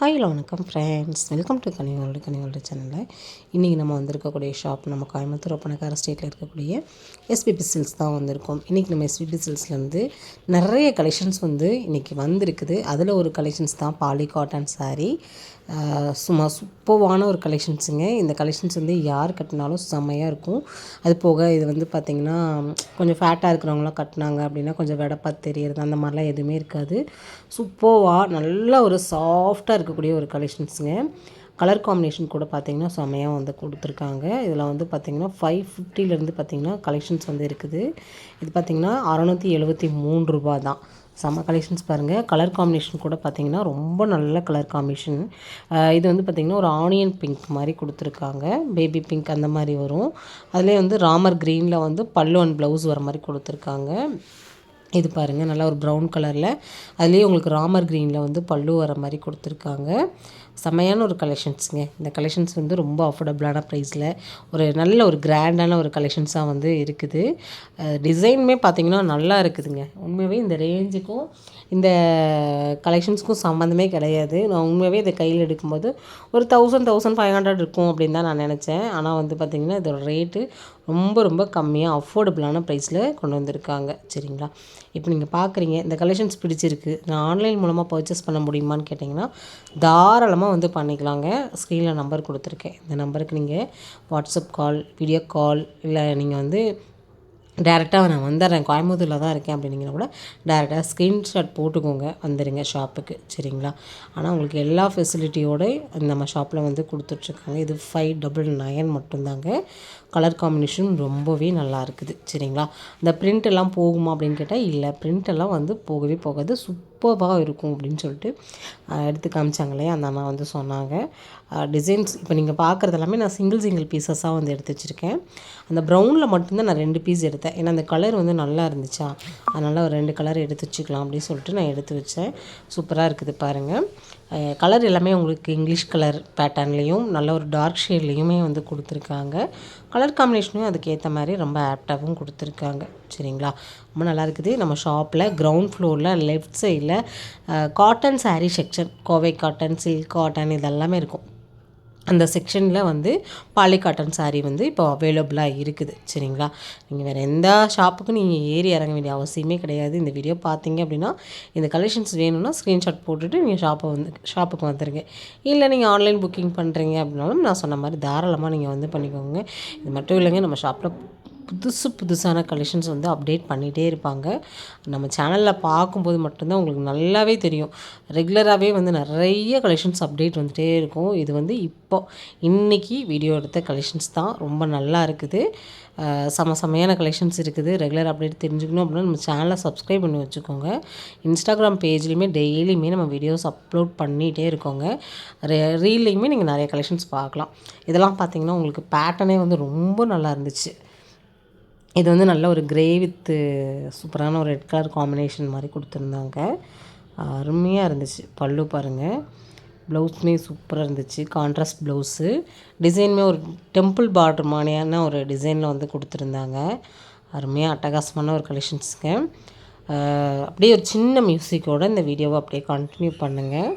Hi hello வணக்கம் friends welcome to கனிவாளோட கனிவாளோட சேனலில் இன்றைக்கி நம்ம வந்திருக்கக்கூடிய ஷாப் நம்ம கோயம்புத்தூர் ஒப்பனக்கார ஸ்டேட்டில் இருக்கக்கூடிய எஸ்பிபி சில்ஸ் தான் வந்திருக்கோம். இன்றைக்கி நம்ம எஸ்பிபி சில்ஸ்லேருந்து நிறைய கலெக்ஷன்ஸ் வந்து இன்றைக்கி வந்திருக்குது. அதில் ஒரு கலெக்ஷன்ஸ் தான் பாலி காட்டன் சாரீ சும்மா சூப்பர்வான ஒரு கலெக்ஷன்ஸுங்க இந்த கலெக்ஷன்ஸ் வந்து யார் கட்டினாலும் செம்மையாக இருக்கும். அது போக இது வந்து பார்த்திங்கன்னா கொஞ்சம் ஃபேட்டாக இருக்கிறவங்களாம் கட்டினாங்க அப்படின்னா கொஞ்சம் வெடப்பா தெரியறது அந்த மாதிரிலாம் எதுவுமே இருக்காது. சூப்பர்வாக நல்ல ஒரு சாஃப்டாக இருக்கக்கூடிய ஒரு கலெக்ஷன்ஸுங்க கலர் காம்பினேஷன் கூட பார்த்திங்கன்னா செம்மையாக வந்து கொடுத்துருக்காங்க. இதில் வந்து பார்த்திங்கன்னா ஃபைவ் ஃபிஃப்டிலேருந்து பார்த்திங்கன்னா கலெக்ஷன்ஸ் வந்து இருக்குது. இது பார்த்திங்கன்னா அறநூற்றி எழுபத்தி மூணு ரூபா தான். செம்ம கலெக்ஷன்ஸ் பாருங்கள் கலர் காம்பினேஷன் கூட பார்த்திங்கன்னா ரொம்ப நல்ல கலர் காம்பினேஷன் இது வந்து பார்த்திங்கன்னா ஒரு ஆனியன் பிங்க் மாதிரி கொடுத்துருக்காங்க. பேபி பிங்க் அந்த மாதிரி வரும். அதிலே வந்து ராமர் க்ரீனில் வந்து பல்லு அண்ட் ப்ளவுஸ் வர மாதிரி கொடுத்துருக்காங்க. இது பாருங்கள் நல்லா ஒரு ப்ரௌன் கலரில் அதுலேயே உங்களுக்கு ராமர் க்ரீனில் வந்து பல்லு வர மாதிரி கொடுத்துருக்காங்க. செம்மையான ஒரு கலெக்ஷன்ஸுங்க இந்த கலெக்ஷன்ஸ் வந்து ரொம்ப அஃபோர்டபுளான ப்ரைஸில் ஒரு நல்ல ஒரு கிராண்டான ஒரு கலெக்ஷன்ஸாக வந்து இருக்குது. டிசைனுமே பார்த்திங்கன்னா நல்லா இருக்குதுங்க. உண்மையாகவே இந்த ரேஞ்சுக்கும் இந்த கலெக்ஷன்ஸ்க்கும் சம்மந்தமே கிடையாது. நான் உண்மையாகவே இதை கையில் எடுக்கும்போது ஒரு தௌசண்ட் தௌசண்ட் ஃபைவ் ஹண்ட்ரட் இருக்கும் அப்படின்னு தான் நான் நினச்சேன். ஆனால் வந்து பார்த்திங்கன்னா இதோட ரேட்டு ரொம்ப ரொம்ப கம்மியாக அஃபோர்டபுளான ப்ரைஸில் கொண்டு வந்திருக்காங்க. சரிங்களா? இப்போ நீங்கள் பார்க்குறீங்க இந்த கலெக்ஷன்ஸ் பிடிச்சிருக்கு. நான் ஆன்லைன் மூலமாக பர்ச்சேஸ் பண்ண முடியுமான்னு கேட்டிங்கன்னா தாராளமாக வந்து பண்ணிக்கலாங்க. ஸ்க்ரீனில் நம்பர் கொடுத்துருக்கேன். இந்த நம்பருக்கு நீங்கள் வாட்ஸ்அப் கால் வீடியோ கால் இல்லை நீங்கள் வந்து டேரெக்டாக நான் வந்துடுறேன் கோயம்புத்தூரில் தான் இருக்கேன் அப்படின்னீங்கன்னா கூட டேரெக்டாக ஸ்க்ரீன்ஷாட் போட்டுக்கோங்க. வந்துடுங்க ஷாப்புக்கு சரிங்களா? ஆனால் உங்களுக்கு எல்லா ஃபெசிலிட்டியோட நம்ம ஷாப்பில் வந்து கொடுத்துட்ருக்காங்க. இது ஃபைவ் டபுள் நயன் மட்டும்தாங்க. கலர் காம்பினேஷன் ரொம்பவே நல்லா இருக்குது. சரிங்களா? இந்த பிரிண்ட் எல்லாம் போகுமா அப்படின்னு கேட்டால் இல்லை. பிரிண்ட் எல்லாம் வந்து போகவே போகாது. சூப்பராக இருக்கும் அப்படின்னு சொல்லிட்டு எடுத்து காமிச்சாங்களே அந்த அண்ணா வந்து சொன்னாங்க. டிசைன்ஸ் இப்போ நீங்கள் பார்க்குறது எல்லாமே நான் சிங்கிள் சிங்கிள் பீசஸாக வந்து எடுத்து வச்சுருக்கேன். அந்த ப்ரௌனில் மட்டும்தான் நான் ரெண்டு பீஸ் எடுத்தேன். ஏன்னா அந்த கலர் வந்து நல்லா இருந்துச்சா? அதனால் ஒரு ரெண்டு கலர் எடுத்து வச்சுக்கலாம் அப்படின்னு சொல்லிட்டு நான் எடுத்து வச்சேன். சூப்பராக இருக்குது பாருங்கள் கலர் எல்லாமே உங்களுக்கு இங்கிலீஷ் கலர் பேட்டர்ன்லேயும் நல்ல ஒரு டார்க் ஷேட்லேயுமே வந்து கொடுத்துருக்காங்க. கலர் காம்பினேஷனும் அதுக்கேற்ற மாதிரி ரொம்ப ஆப்டாகவும் கொடுத்துருக்காங்க. சரிங்களா? ரொம்ப நல்லா இருக்குது. நம்ம ஷாப்பில் கிரவுண்ட் ஃப்ளோரில் லெஃப்ட் சைடில் cotton sari section Kovai cotton silk cotton இதெல்லாமே இருக்கும். அந்த செக்ஷனில் வந்து பாலி காட்டன் saree வந்து இப்போ அவைலபிளாக இருக்குது. சரிங்களா? நீங்கள் வேறு எந்த ஷாப்புக்கும் நீங்கள் ஏறி இறங்க வேண்டிய அவசியமே கிடையாது. இந்த வீடியோ பார்த்தீங்க அப்படின்னா இந்த கலெக்ஷன்ஸ் வேணும்னா ஸ்க்ரீன்ஷாட் போட்டுட்டு நீங்கள் ஷாப்பை வந்து ஷாப்புக்கு வந்துடுங்க இல்லை நீங்கள் ஆன்லைன் புக்கிங் பண்ணுறீங்க அப்படின்னாலும் நான் சொன்ன மாதிரி தாராளமாக நீங்கள் வந்து பண்ணிக்கோங்க. இது மட்டும் இல்லைங்க நம்ம ஷாப்பில் புதுசு புதுசான கலெக்ஷன்ஸ் வந்து அப்டேட் பண்ணிகிட்டே இருப்பாங்க. நம்ம சேனலில் பார்க்கும்போது மட்டும்தான் உங்களுக்கு நல்லாவே தெரியும். ரெகுலராகவே வந்து நிறைய கலெக்ஷன்ஸ் அப்டேட் வந்துகிட்டே இருக்கும். இது வந்து இப்போ இன்றைக்கி வீடியோ எடுத்த கலெக்ஷன்ஸ் தான் ரொம்ப நல்லா இருக்குது. செம செமையான கலெக்ஷன்ஸ் இருக்குது. ரெகுலர் அப்டேட் தெரிஞ்சுக்கணும் அப்படின்னா நம்ம சேனலை சப்ஸ்கிரைப் பண்ணி வச்சுக்கோங்க. இன்ஸ்டாகிராம் பேஜ்லேயுமே டெய்லியுமே நம்ம வீடியோஸ் அப்லோட் பண்ணிகிட்டே இருக்கோங்க. ரீல்லையுமே நீங்கள் நிறைய கலெக்ஷன்ஸ் பார்க்கலாம். இதெல்லாம் பார்த்தீங்கன்னா உங்களுக்கு பேட்டர்னே வந்து ரொம்ப நல்லா இருந்துச்சு. இது வந்து நல்ல ஒரு கிரே வித்து சூப்பரான ஒரு ரெட் கலர் காம்பினேஷன் மாதிரி கொடுத்துருந்தாங்க. அருமையாக இருந்துச்சு. பல்லு பாருங்கள் ப்ளவுஸுமே சூப்பராக இருந்துச்சு. கான்ட்ராஸ்ட் ப்ளவுஸு டிசைனுமே ஒரு டெம்பிள் பார்டர் மாதிரியான ஒரு டிசைனில் வந்து கொடுத்துருந்தாங்க. அருமையாக அட்டகாசமான ஒரு கலெக்ஷன்ஸுங்க அப்படியே ஒரு சின்ன மியூசிக்கோட இந்த வீடியோவை அப்படியே கண்டினியூ பண்ணுங்கள்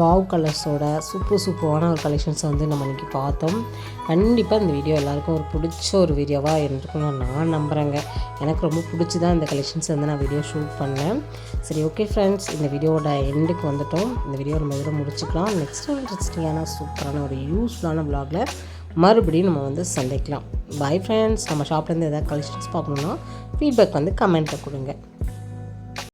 வாவ் கலர்ஸோட சூப்பர் சூப்பரான ஒரு கலெக்ஷன்ஸை வந்து நம்ம இன்றைக்கி பார்த்தோம். கண்டிப்பாக இந்த வீடியோ எல்லாருக்கும் ஒரு பிடிச்ச ஒரு வீடியோவாக இருக்கும்னு நான் நம்புகிறேங்க எனக்கு ரொம்ப பிடிச்சி தான் இந்த கலெக்ஷன்ஸ் வந்து நான் வீடியோ ஷூட் பண்ணேன். சரி ஓகே ஃப்ரெண்ட்ஸ் இந்த வீடியோவோட எண்டுக்கு வந்துட்டோம். இந்த வீடியோ நம்ம இதில் முடிச்சுக்கலாம். நெக்ஸ்ட் இன்ட்ரெஸ்டிங்கான சூப்பரான ஒரு யூஸ்ஃபுல்லான ப்ளாகில் மறுபடியும் நம்ம வந்து சந்திக்கலாம். பாய் ஃப்ரெண்ட்ஸ் நம்ம ஷாப்லேருந்து எதாவது கலெக்ஷன்ஸ் பார்க்கணுன்னா ஃபீட்பேக் வந்து கமெண்ட்டில் கொடுங்க.